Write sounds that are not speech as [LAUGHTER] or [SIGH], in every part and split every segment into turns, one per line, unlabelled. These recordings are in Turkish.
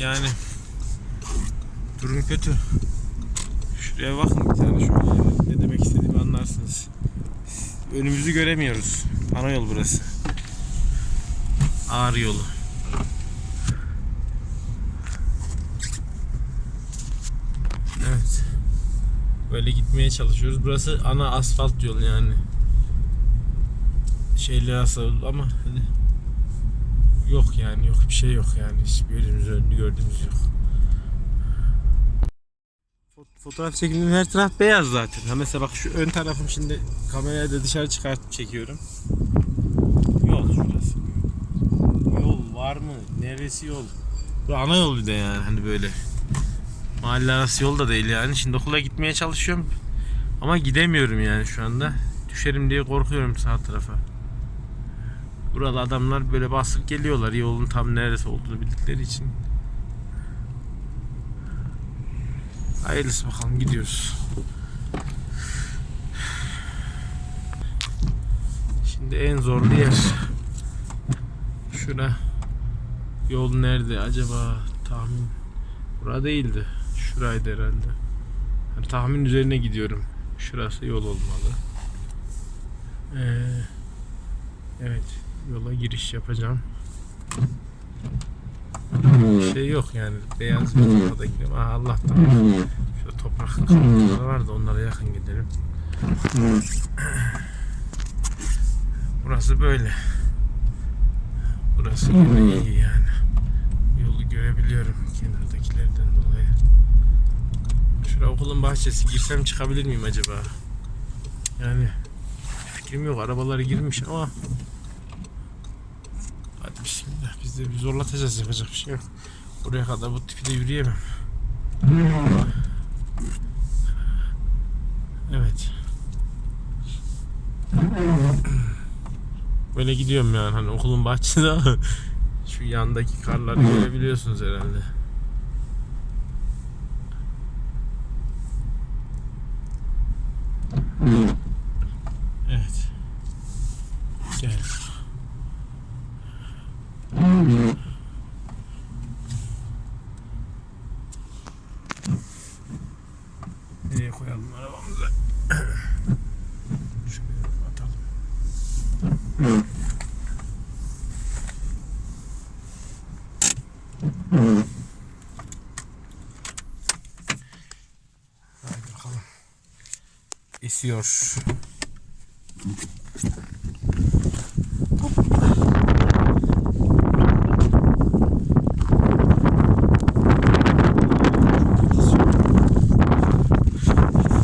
Yani durum kötü. Şuraya bakın bir tane şöyle. Ne demek istediğimi anlarsınız. Önümüzü göremiyoruz. Ana yol burası. Ağrı yolu. Evet. Böyle gitmeye çalışıyoruz. Burası ana asfalt yol yani. Şeyli asfalt ama hani yok yani yok bir şey yok yani hiçbir yerimiz önünü gördüğümüz yok. Fot- Fotoğraf çekiminin her taraf beyaz zaten. Ha mesela bak şu ön tarafım şimdi kamerayı da dışarı çıkartıp çekiyorum. Yol şurası. Yol var mı? Neresi yol? Bu ana yol bir de yani hani böyle. Mahalle arası yol da değil yani. Şimdi okula gitmeye çalışıyorum. Ama gidemiyorum yani şu anda. Düşerim diye korkuyorum sağ tarafa. Burada adamlar böyle basıp geliyorlar yolun tam neresi olduğunu bildikleri için. Hayırlısı bakalım gidiyoruz. Şimdi en zorlu yer. Şura. Yol nerede acaba? Tahmin. Bura değildi. Şuraydı herhalde. Yani tahmin üzerine gidiyorum. Şurası yol olmalı. Ee, evet. Yola giriş yapacağım. Şey yok yani. Beyaz bir tarafa da gidiyorum. Aa, Allah'tan. Şurada toprak kalıntıları var da onlara yakın gidelim. Burası böyle. Burası yine iyi yani. Yolu görebiliyorum kenardakilerden dolayı. Şuraya okulun bahçesi girsem çıkabilir miyim acaba? Yani fikrim yok. Arabalar girmiş ama de bir zorlatacağız yapacak bir şey yok. Buraya kadar bu tipi de yürüyemem. Evet. Böyle gidiyorum yani hani okulun bahçesinde [LAUGHS] şu yandaki karları görebiliyorsunuz herhalde. Evet. Gel. Nereye koyalım arabamızı? [COUGHS] Şuraya atalım. Haydi bakalım. Esiyor.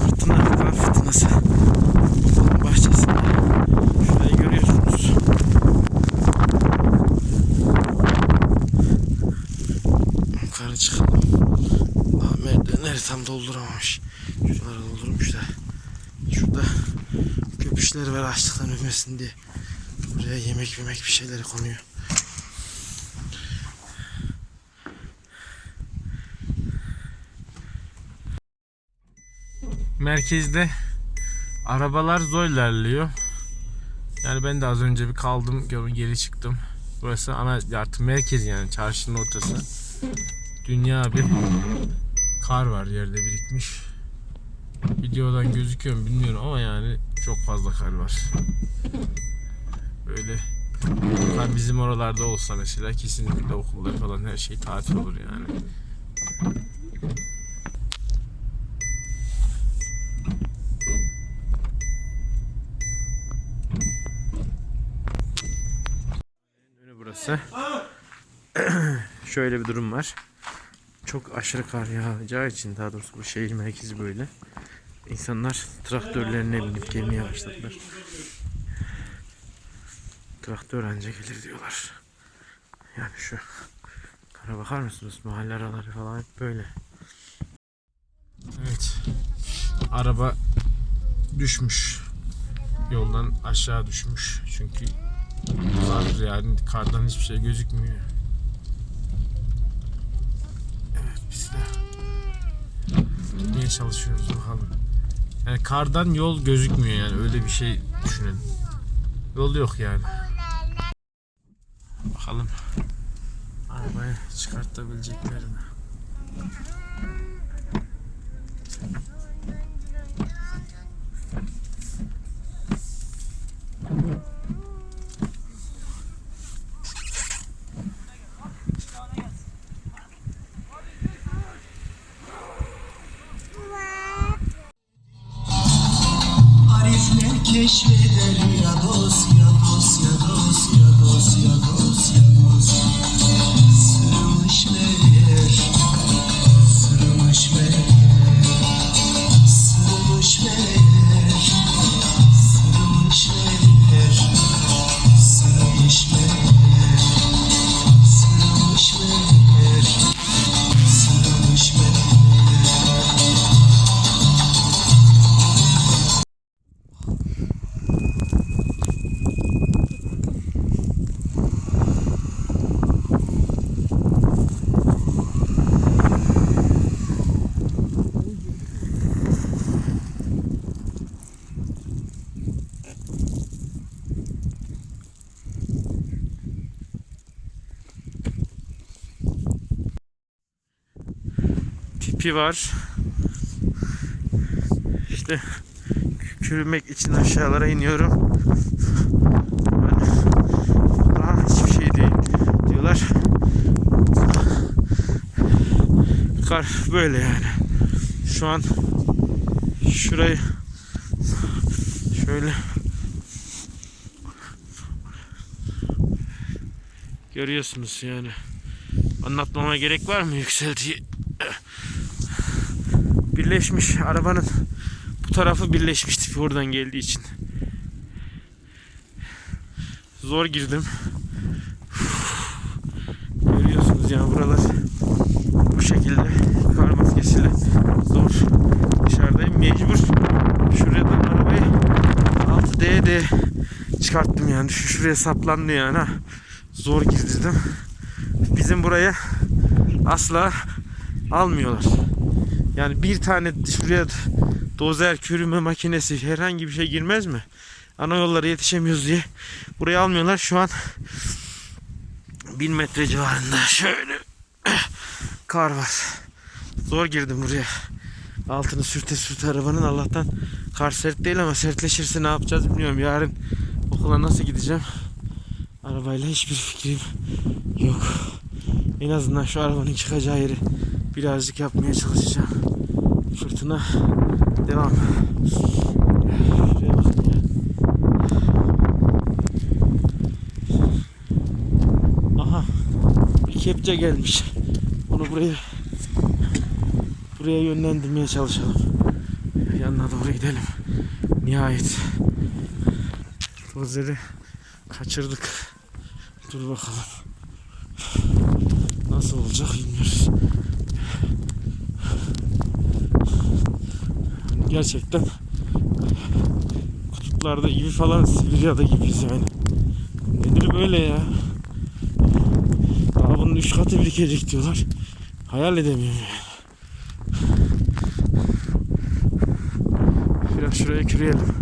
Fırtına, kar fırtınası. Okulun bahçesinde. Şurayı görüyorsunuz. Yukarı çıkalım. Daha merdivenleri dolduramamış. Şuraları doldurmuş da. Şurada köpüşler var açlıktan ölmesin diye. Buraya yemek yemek bir şeyleri konuyor. Merkezde arabalar zor ilerliyor. Yani ben de az önce bir kaldım geri çıktım. Burası ana artık merkez yani çarşının ortası. Dünya bir kar var yerde birikmiş. Videodan gözüküyor mu bilmiyorum ama yani çok fazla kar var. Böyle kar bizim oralarda olsa mesela kesinlikle okullar falan her şey tatil olur yani. Önü burası. [CLEARS THROAT] Şöyle bir durum var. Çok aşırı kar yağacağı için daha doğrusu bu şehir merkezi böyle. İnsanlar traktörlerine binip gelmeye başladılar. Traktör anca gelir diyorlar. Yani şu kara bakar mısınız? Mahalle araları falan hep böyle. Evet. Araba düşmüş. Yoldan aşağı düşmüş. Çünkü yani kardan hiçbir şey gözükmüyor. gitmeye çalışıyoruz bakalım. Yani kardan yol gözükmüyor yani öyle bir şey düşünün. Yol yok yani. Bakalım arabayı çıkartabilecekler mi?
Nashville.
Tipi var. İşte kürümek için aşağılara iniyorum. Daha hiçbir şey değil diyorlar. Kar böyle yani. Şu an şurayı şöyle görüyorsunuz yani. Anlatmama gerek var mı yükseltiyi? Birleşmiş arabanın bu tarafı birleşmiş tipi oradan geldiği için. Zor girdim. Görüyorsunuz yani buralar bu şekilde kar maskesiyle zor dışarıdayım mecbur şuradan arabayı 6D'de çıkarttım yani şu şuraya saplandı yani ha. zor girdirdim bizim buraya asla almıyorlar yani bir tane şuraya dozer kürüme makinesi herhangi bir şey girmez mi? Ana yollara yetişemiyoruz diye buraya almıyorlar. Şu an 1000 metre civarında şöyle kar var. Zor girdim buraya. Altını sürte sürte arabanın Allah'tan kar sert değil ama sertleşirse ne yapacağız bilmiyorum. Yarın okula nasıl gideceğim? Arabayla hiçbir fikrim yok. En azından şu arabanın çıkacağı yeri birazcık yapmaya çalışacağım. Fırtına devam. Aha. Bir kepçe gelmiş. Onu buraya buraya yönlendirmeye çalışalım. Yanına doğru gidelim. Nihayet. Dozeri kaçırdık. Dur bakalım. Nasıl olacak bilmiyoruz. Gerçekten kutuplarda gibi falan Sibirya'da gibiyiz yani. Nedir böyle ya? Daha bunun üç katı birikecek diyorlar. Hayal edemiyorum yani. Biraz şuraya küreyelim.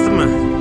Mı?